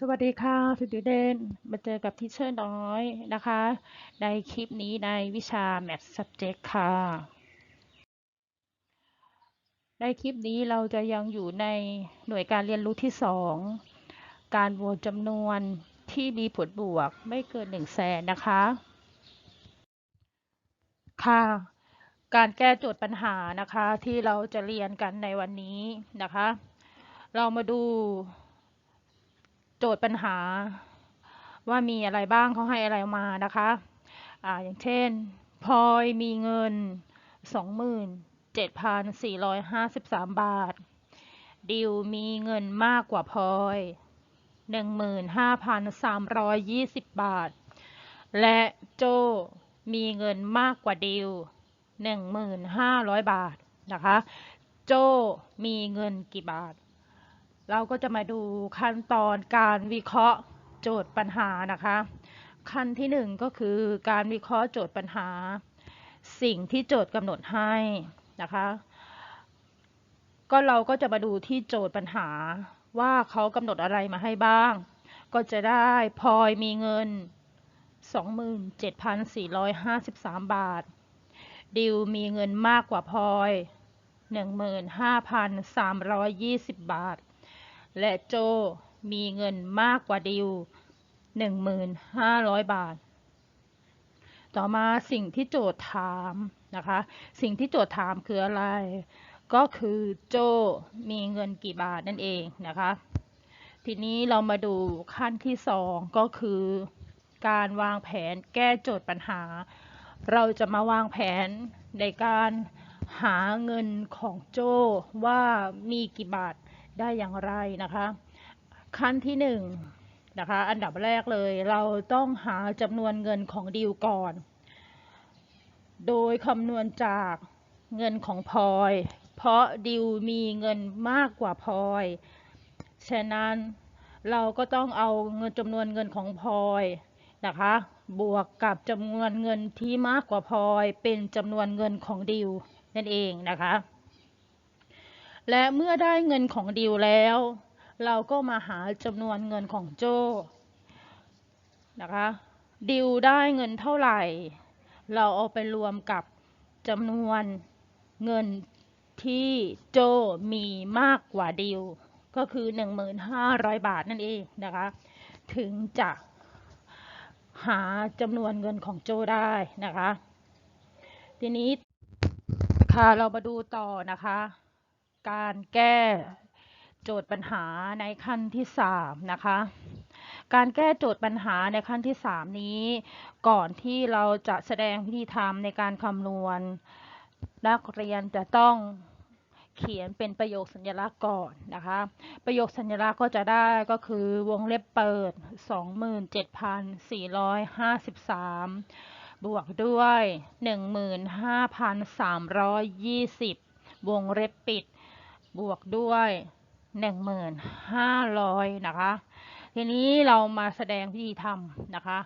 สวัสดีค่ะทุกเดนมาเจอกับทีเชอร์น้อยนะคะ ในคลิปนี้ในวิชา Math Subject ค่ะ ในคลิปนี้เราจะยังอยู่ในหน่วยการเรียนรู้ที่ 2 การบวกจำนวนที่มีผลบวกไม่เกิน1แสนนะคะ ค่ะ การแก้โจทย์ปัญหานะคะที่เราจะเรียนกันในวันนี้นะคะ เรามาดู จทย์ปัญหา ว่ามีอะไรบ้างเขาให้อะไรมานะคะอ่าอย่างเช่นพลอยมีเงิน 27,453 บาท ดิวมีเงินมากกว่าพลอย 15,320 บาท และโจมีเงินมากกว่าดิว 1,500 บาทนะคะ โจมีเงินกี่บาท เราก็จะมาดูขั้นตอนการวิเคราะห์โจทย์ปัญหานะคะ ขั้นที่หนึ่งก็คือการวิเคราะห์โจทย์ปัญหา สิ่งที่โจทย์กำหนดให้นะคะ ก็เราก็จะมาดูที่โจทย์ปัญหาว่าเขากำหนดอะไรมาให้บ้าง ก็จะได้พลอยมีเงิน 27,453 บาท ดิวมีเงินมากกว่าพลอย 15,320 บาท และโจมีเงินมากกว่าดิว 1,500 บาท ต่อมาสิ่งที่โจทย์ถามนะคะ สิ่งที่โจทย์ถามคืออะไร ก็คือโจมีเงินกี่บาทนั่นเองนะคะ ทีนี้เรามาดูขั้นที่สองก็คือการวางแผนแก้โจทย์ปัญหา เราจะมาวางแผนในการหาเงินของโจว่ามีกี่บาท ได้อย่างไรนะคะ ขั้นที่หนึ่งนะคะอันดับแรกเลยเราต้องหาจำนวนเงินของดิวก่อน โดยคำนวณจากเงินของพลอย เพราะดิวมีเงินมากกว่าพลอย ฉะนั้นเราก็ต้องเอาเงินจำนวนเงินของพลอยนะคะ บวกกับจำนวนเงินที่มากกว่าพลอย เป็นจำนวนเงินของดิวนั่นเองนะคะ และเมื่อได้เงินของดิวแล้ว เราก็มาหาจำนวนเงินของโจนะคะดิวได้เงินเท่าไหร่ เราเอาไปรวมกับจำนวนเงินที่โจมีมากกว่าดิวก็คือ 1,500 บาทนั่นเองนะคะ ถึงจะหาจำนวนเงินของโจได้นะคะ ทีนี้ค่ะเรามาดูต่อนะคะ การแก้โจทย์ปัญหาในขั้นที่3นะคะการแก้โจทย์ปัญหาในขั้นที่ 3 นี้ ก่อนที่เราจะแสดงวิธีทำในการคำนวณ นักเรียนจะต้องเขียนเป็นประโยคสัญลักษณ์ก่อนนะคะ ประโยคสัญลักษณ์ก็จะได้ก็คือวงเล็บเปิด 27,453 บวกด้วย 15,320 วงเล็บปิด บวกด้วย1,500นะคะ ทีนี้เรามาแสดงวิธีทำนะคะ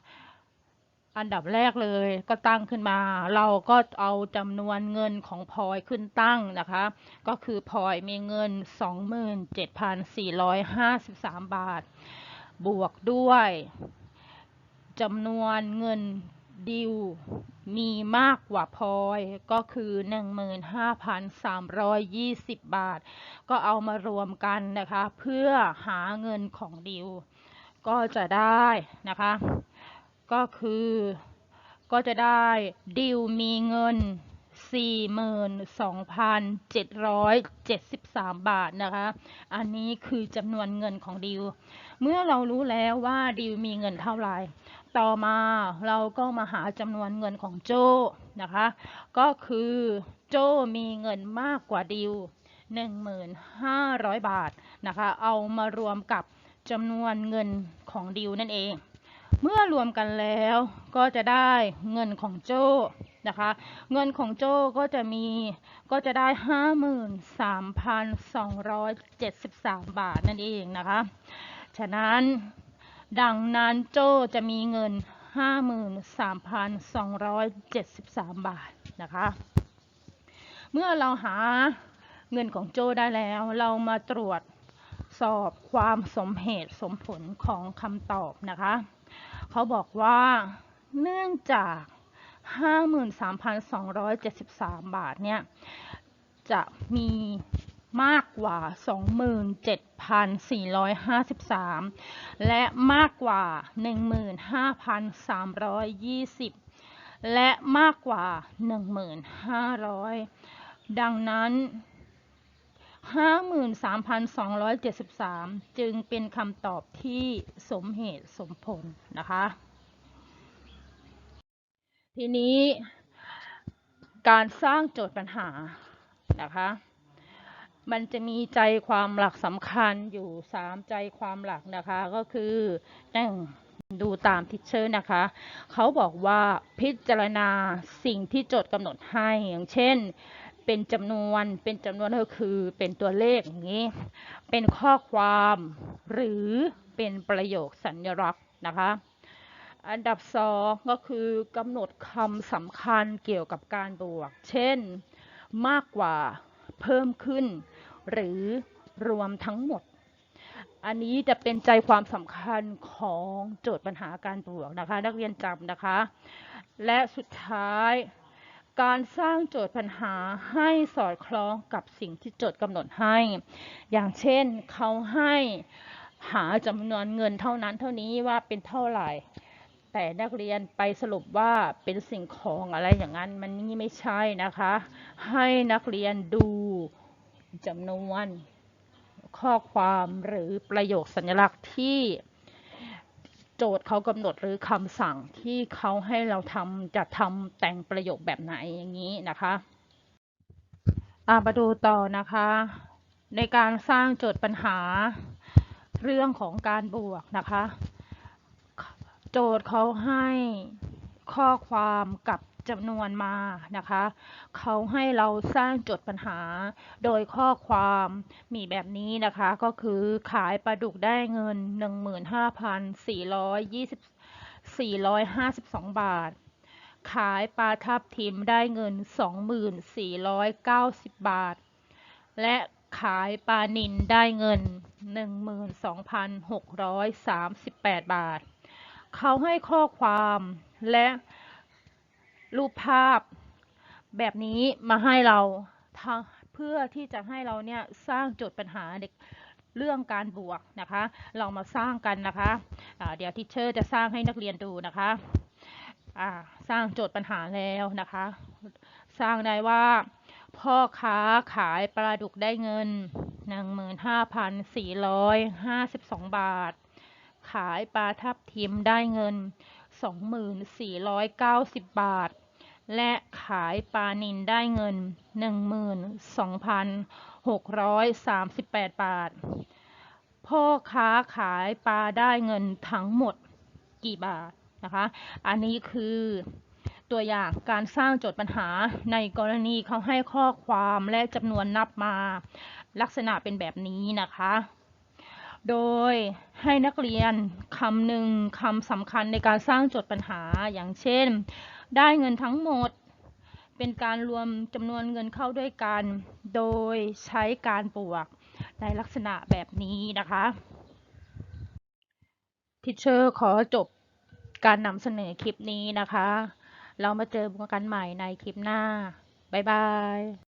อันดับแรกเลยก็ตั้งขึ้นมา เราก็เอาจำนวนเงินของพลอยขึ้นตั้งนะคะ ก็คือพลอยมีเงิน 27,453 บาท บวกด้วยจำนวนเงิน ดิวมีมากกว่าพลอยก็คือ 15,320 บาท ก็เอามารวมกันนะคะ เพื่อหาเงินของดิว ก็จะได้นะคะ ก็คือก็จะได้ดิวมีเงิน 42,773 บาทนะคะ อันนี้คือจำนวนเงินของดิว เมื่อเรารู้แล้วว่าดิวมีเงินเท่าไหร่ ต่อมาเราก็มาหาจำนวนเงินของโจนะคะ ก็คือโจมีเงินมากกว่าดิว 1,500 บาทนะคะ เอามารวมกับจำนวนเงินของดิวนั่นเอง เมื่อรวมกันแล้วก็จะได้เงินของโจ นะคะ เงินของโจ้ก็จะมีก็จะได้ 53,273 บาทนั่นเองนะคะ ฉะนั้นดังนั้นโจ้จะมีเงิน 53,273 บาทนะคะ เมื่อเราหาเงินของโจ้ได้แล้ว เรามาตรวจสอบความสมเหตุสมผลของคำตอบนะคะ เขาบอกว่าเนื่องจาก 53,273 บาทเนี่ยจะมีมากกว่า 27,453 และมากกว่า 15,320 และมากกว่า 1,500 ดังนั้น 53,273 จึงเป็นคำตอบที่สมเหตุสมผลนะคะ ทีนี้ การสร้างโจทย์ปัญหานะคะ มันจะมีใจความหลักสำคัญอยู่3ใจความหลักนะคะ ก็คือหนึ่งดูตามทิชเชอร์นะคะ เขาบอกว่าพิจารณาสิ่งที่โจทย์กำหนดให้อย่างเช่นเป็นจำนวน เป็นจำนวนก็คือเป็นตัวเลขอย่างนี้ เป็นข้อความหรือเป็นประโยคสัญลักษณ์นะคะ อันดับสองก็คือกำหนดคำสำคัญเกี่ยวกับการบวก เช่น มากกว่า เพิ่มขึ้น หรือรวมทั้งหมด อันนี้จะเป็นใจความสำคัญของโจทย์ปัญหาการบวกนะคะ นักเรียนจำนะคะ และสุดท้าย การสร้างโจทย์ปัญหาให้สอดคล้องกับสิ่งที่โจทย์กำหนดให้ อย่างเช่นเขาให้หาจำนวนเงินเท่านั้นเท่านี้ว่าเป็นเท่าไหร่ แต่นักเรียนไปสรุปว่าเป็นสิ่งของอะไรอย่างนั้นมันนี่ไม่ใช่นะคะ ให้นักเรียนดูจำนวนข้อความหรือประโยคสัญลักษณ์ที่โจทย์เขากำหนดหรือคำสั่งที่เขาให้เราทำจะทำแต่งประโยคแบบไหนอย่างนี้นะคะอะมาดูต่อนะคะ ในการสร้างโจทย์ปัญหาเรื่องของการบวกนะคะ โจทย์เขาให้ข้อความกับจำนวนมานะคะ เขาให้เราสร้างโจทย์ปัญหา โดยข้อความมีแบบนี้นะคะ ก็คือขายปลาดุกได้เงิน 15,452 บาท ขายปลาทับทิมได้เงิน 2490 บาท และขายปลานิลได้เงิน 12,638 บาท เขาให้ข้อความและรูปภาพแบบนี้มาให้เราเพื่อที่จะให้เราเนี่ยสร้างโจทย์ปัญหาเด็กเรื่องการบวกนะคะ เรามาสร้างกันนะคะะเดี๋ยวทิเชอร์จะสร้างให้นักเรียนดูนะคะะสร้างโจทย์ปัญหาแล้วนะคะ สร้างได้ว่า พ่อค้าขายปลาดุกได้เงิน 15,452 บาท ขายปลาทับทิมได้เงิน 2490 บาท และขายปลานินได้เงิน 12,638 บาท พ่อค้าขายปลาได้เงินทั้งหมดกี่บาทนะคะ อันนี้คือตัวอย่างการสร้างโจทย์ปัญหาในกรณีเขาให้ข้อความและจำนวนนับมา ลักษณะเป็นแบบนี้นะคะ โดยให้นักเรียนคำหนึ่งคำสำคัญในการสร้างโจทย์ปัญหาอย่างเช่น ได้เงินทั้งหมด เป็นการรวมจำนวนเงินเข้าด้วยกัน โดยใช้การบวกในลักษณะแบบนี้นะคะทิเชอร์ขอจบการนำเสนอคลิปนี้นะคะ เรามาเจอกันใหม่ในคลิปหน้า บ๊ายบาย